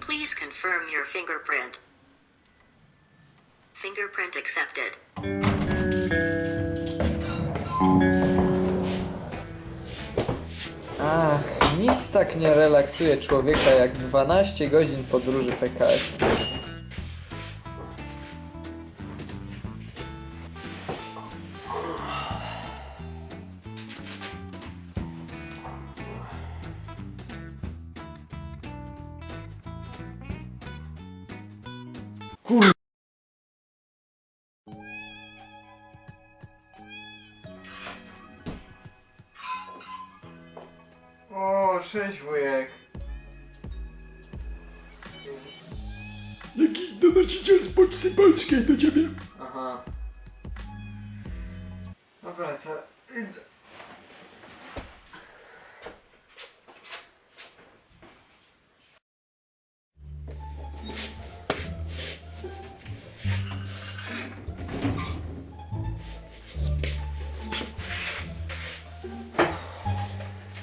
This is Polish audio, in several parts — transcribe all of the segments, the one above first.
Please confirm your fingerprint. Fingerprint accepted. Ach, nic tak nie relaksuje człowieka jak 12 godzin podróży PKS. Cześć wujek. Jakiś donosiciel z Poczty Polskiej do ciebie. Aha. Dobra, co? Idę.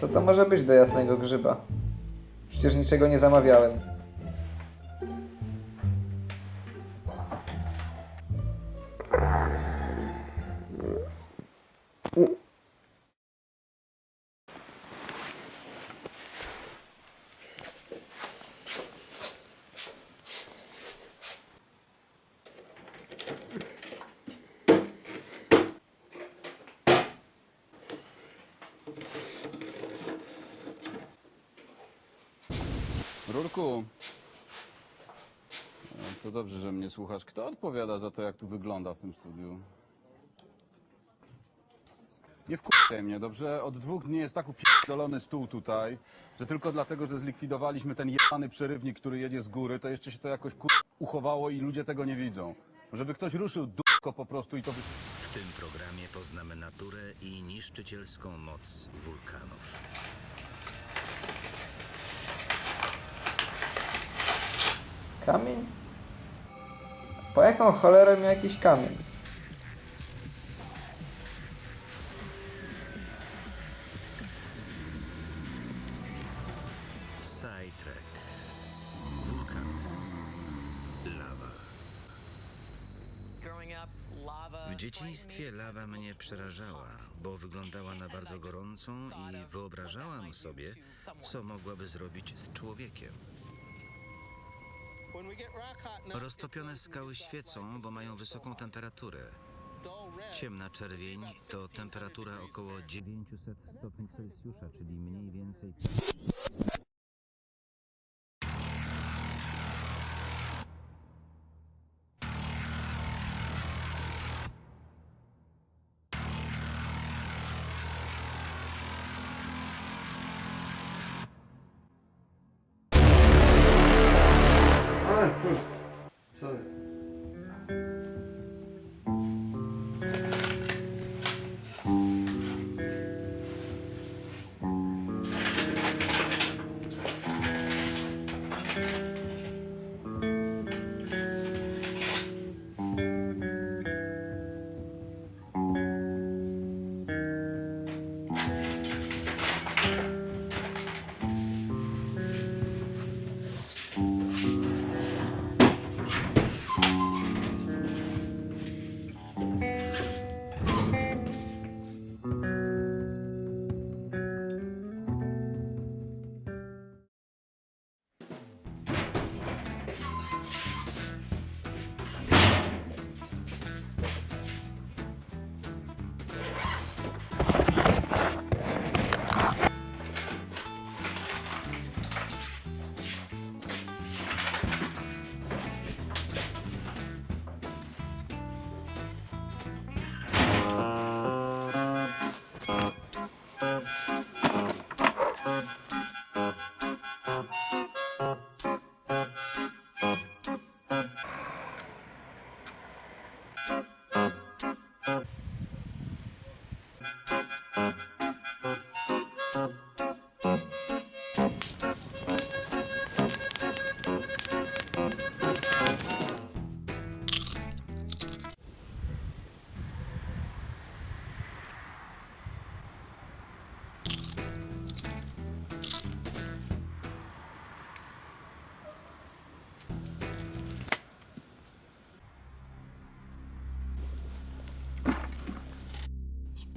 Co to może być do jasnego grzyba? Przecież niczego nie zamawiałem. Rurku. To dobrze, że mnie słuchasz. Kto odpowiada za to, jak tu wygląda w tym studiu? Nie wkurzaj mnie, dobrze? Od dwóch dni jest tak upierdolony stół tutaj, że tylko dlatego, że zlikwidowaliśmy ten jebany przerywnik, który jedzie z góry, to jeszcze się to jakoś kur... uchowało i ludzie tego nie widzą. Żeby ktoś ruszył dupko po prostu i to... Wy... W tym programie poznamy naturę i niszczycielską moc wulkanów. Kamień? Po jaką cholerę mi jakiś kamień? Sidetrack. Wulkany. Lawa. W dzieciństwie lawa mnie przerażała, bo wyglądała na bardzo gorącą i wyobrażałam sobie, co mogłaby zrobić z człowiekiem. Roztopione skały świecą, bo mają wysoką temperaturę. Ciemna czerwień to temperatura około 900 stopni Celsjusza, czyli mniej więcej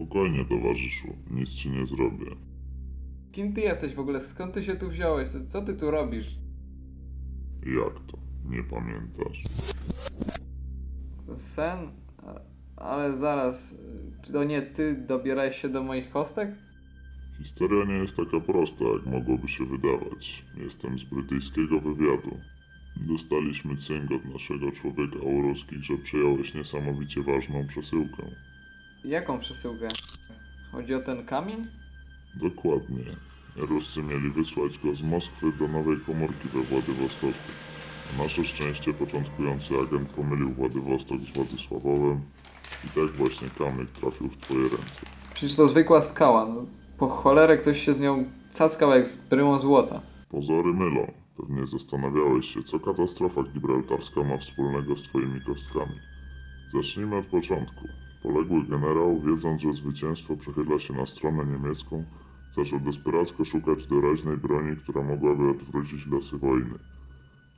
Spokojnie, towarzyszu, nic ci nie zrobię. Kim ty jesteś w ogóle? Skąd ty się tu wziąłeś? Co- ty tu robisz? Jak to? Nie pamiętasz? To sen? A- Ale zaraz, y, czy to nie ty dobierałeś się do moich kostek? Historia nie jest taka prosta, jak mogłoby się wydawać. Jestem z brytyjskiego wywiadu. Dostaliśmy cynk od naszego człowieka u ruskich, że przejąłeś niesamowicie ważną przesyłkę. Jaką przesyłkę? Chodzi o ten kamień? Dokładnie. Ruscy mieli wysłać go z Moskwy do nowej komórki we Władywostoku. Na nasze szczęście początkujący agent pomylił Władywostok z Władysławowem i tak właśnie kamyk trafił w twoje ręce. Przecież to zwykła skała. No, po cholerę ktoś się z nią cackał jak z prymą złota. Pozory mylą. Pewnie zastanawiałeś się, co katastrofa gibraltarska ma wspólnego z twoimi kostkami. Zacznijmy od początku. Poległy generał, wiedząc, że zwycięstwo przechyla się na stronę niemiecką, zaczął desperacko szukać doraźnej broni, która mogłaby odwrócić losy wojny.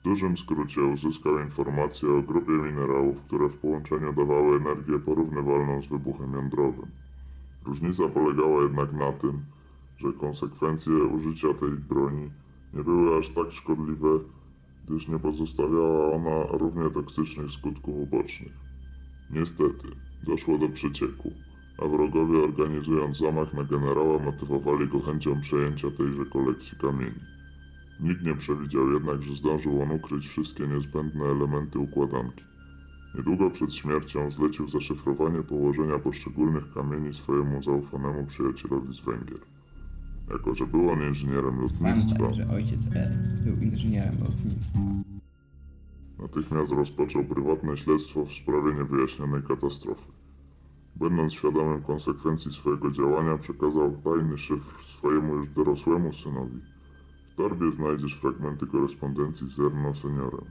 W dużym skrócie uzyskał informacje o grupie minerałów, które w połączeniu dawały energię porównywalną z wybuchem jądrowym. Różnica polegała jednak na tym, że konsekwencje użycia tej broni nie były aż tak szkodliwe, gdyż nie pozostawiała ona równie toksycznych skutków ubocznych. Niestety, doszło do przecieku, a wrogowie organizując zamach na generała motywowali go chęcią przejęcia tejże kolekcji kamieni. Nikt nie przewidział jednak, że zdążył on ukryć wszystkie niezbędne elementy układanki. Niedługo przed śmiercią zlecił zaszyfrowanie położenia poszczególnych kamieni swojemu zaufanemu przyjacielowi z Węgier. Jako, że był on inżynierem lotnictwa, Pamiętaj, że ojciec R był inżynierem lotnictwa. Natychmiast rozpoczął prywatne śledztwo w sprawie niewyjaśnionej katastrofy. Będąc świadomym konsekwencji swojego działania, przekazał tajny szyfr swojemu już dorosłemu synowi. W torbie znajdziesz fragmenty korespondencji z Erno seniorem.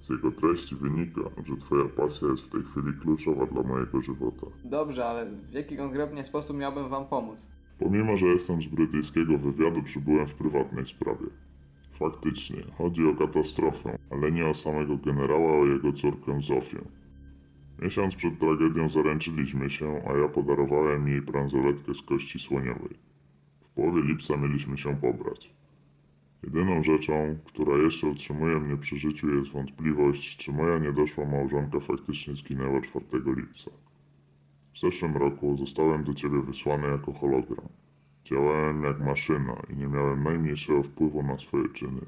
Z jego treści wynika, że twoja pasja jest w tej chwili kluczowa dla mojego żywota. Dobrze, ale w jaki konkretnie sposób miałbym wam pomóc? Pomimo, że jestem z brytyjskiego wywiadu, przybyłem w prywatnej sprawie. Faktycznie, chodzi o katastrofę, ale nie o samego generała, a o jego córkę Zofię. Miesiąc przed tragedią zaręczyliśmy się, a ja podarowałem jej bransoletkę z kości słoniowej. W połowie lipca mieliśmy się pobrać. Jedyną rzeczą, która jeszcze utrzymuje mnie przy życiu jest wątpliwość, czy moja niedoszła małżonka faktycznie zginęła 4 lipca. W zeszłym roku zostałem do ciebie wysłany jako hologram. Działałem jak maszyna i nie miałem najmniejszego wpływu na swoje czyny.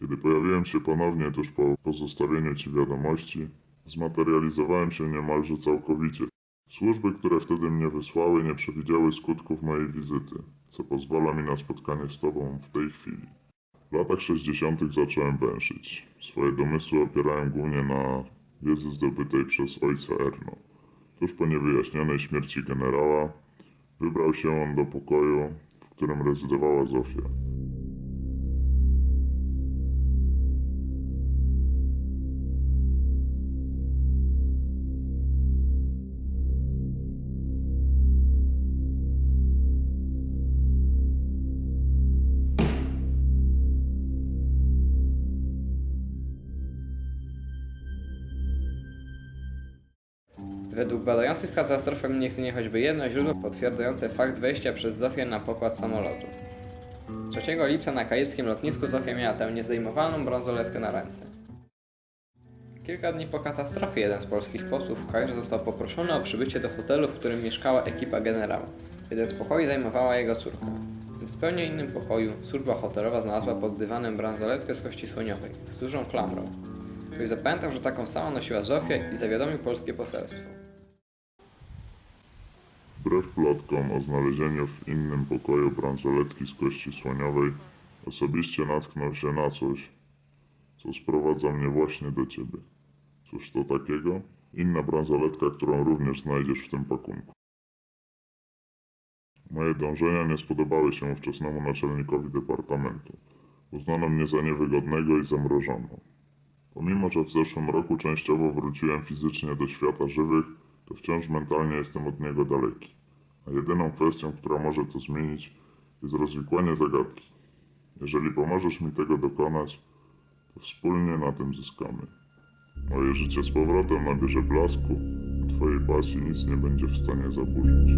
Kiedy pojawiłem się ponownie tuż po pozostawieniu ci wiadomości, zmaterializowałem się niemalże całkowicie. Służby, które wtedy mnie wysłały, nie przewidziały skutków mojej wizyty, co pozwala mi na spotkanie z tobą w tej chwili. W latach 60. zacząłem węszyć. Swoje domysły opierałem głównie na wiedzy zdobytej przez ojca Erno. Tuż po niewyjaśnionej śmierci generała wybrał się on do pokoju, w którym rezydowała Zofia. Według badających katastrofę nie istnieje choćby jedno źródło potwierdzające fakt wejścia przez Zofię na pokład samolotu. 3 lipca na kairskim lotnisku Zofia miała tę niezdejmowalną bransoletkę na ręce. Kilka dni po katastrofie jeden z polskich posłów w Kairze został poproszony o przybycie do hotelu, w którym mieszkała ekipa generała. Jeden z pokoi zajmowała jego córka. W zupełnie innym pokoju służba hotelowa znalazła pod dywanem bransoletkę z kości słoniowej z dużą klamrą. Ktoś zapamiętał, że taką samą nosiła Zofia i zawiadomił polskie poselstwo. Wbrew plotkom o znalezieniu w innym pokoju bransoletki z kości słoniowej, osobiście natknął się na coś, co sprowadza mnie właśnie do ciebie. Cóż to takiego? Inna bransoletka, którą również znajdziesz w tym pakunku. Moje dążenia nie spodobały się ówczesnemu naczelnikowi departamentu. Uznano mnie za niewygodnego i zamrożono. Pomimo, że w zeszłym roku częściowo wróciłem fizycznie do świata żywych, to wciąż mentalnie jestem od niego daleki. A jedyną kwestią, która może to zmienić, jest rozwikłanie zagadki. Jeżeli pomożesz mi tego dokonać, to wspólnie na tym zyskamy. Moje życie z powrotem nabierze blasku, Twojej pasji nic nie będzie w stanie zaburzyć.